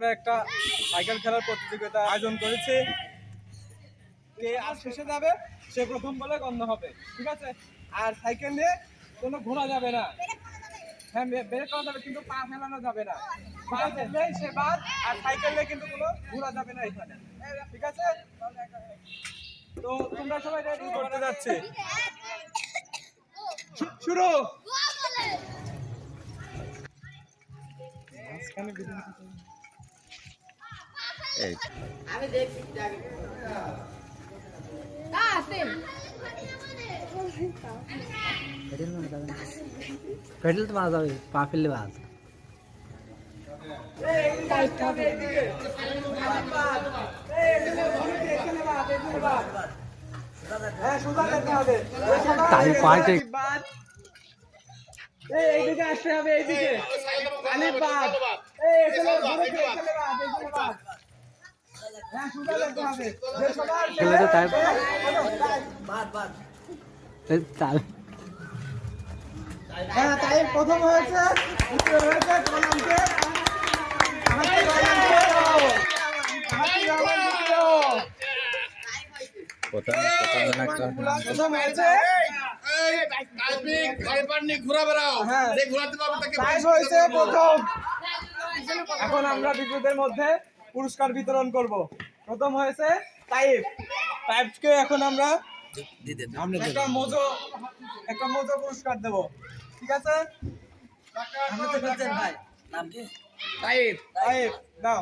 আমরা একটা সাইকেল খেলার প্রতিযোগিতা আয়োজন করেছি। কে আর শেষে যাবে সে প্রথম বলে গণ্য হবে ঠিক আছে? আর সাইকেল নিয়ে কোনো ঘোরা যাবে না। হ্যাঁ বে- বের করা যাবে কিন্তু পা ফেলানো যাবে না। পা সে বাদ আর সাইকেল নিয়ে কিন্তু কোনো ঘোরা যাবে না এখানে। ঠিক আছে? তো তোমরা সবাই রেডি করতে যাচ্ছে। শুরু! মাঝখানে এই পেডেল তো মারা যাবে পা ফেললে হ্যাঁ তাই পাল্টে এইদিকে আসতে হবে এইদিকে আলিফ বাদ এই এখানে ঘুরে এখানে বাদ এখানে বাদ হ্যাঁ তো তাই হ্যাঁ তাই প্রথম হয়েছে দ্বিতীয় কলমকে প্রথম হ্যাঁ। এখন আমরা বিদ্যুতের মধ্যে পুরস্কার বিতরণ করব। প্রথম হয়েছে টাইপ টাইপকে এখন আমরা একটা মজো একটা মজো পুরস্কার দেব। ঠিক আছে? টাইপ টাইপ দাও।